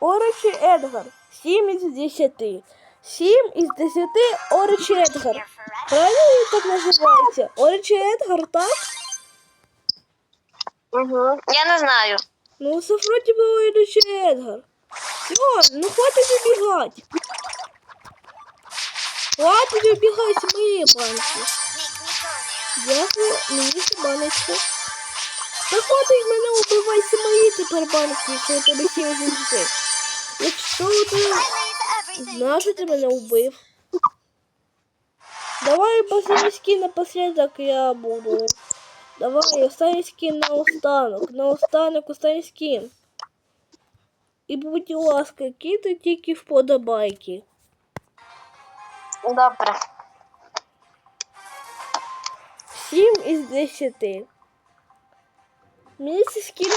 Орочі Едгар. 7 із 10. 7 із 10 Орочі Едгар. Правильно він так називається? Орочі Едгар, так? Угу. Я не знаю. Ну, це вроді би Орочі Едгар. Все, ну хватить убігати. Хватить убігати з моєї банки. Дякую, мені баночку. Та хватить мене убивай з мої тепер банки, що у тебе 7 з 10. Якщо ти знаєш, що ти мене вбив. Давай последний скин напоследок я буду. Давай, останній скин на останок. На останок останній скин. І будь ласка, кидайте тільки вподобайки. Добре. 7 із 10. Mrs. Skinner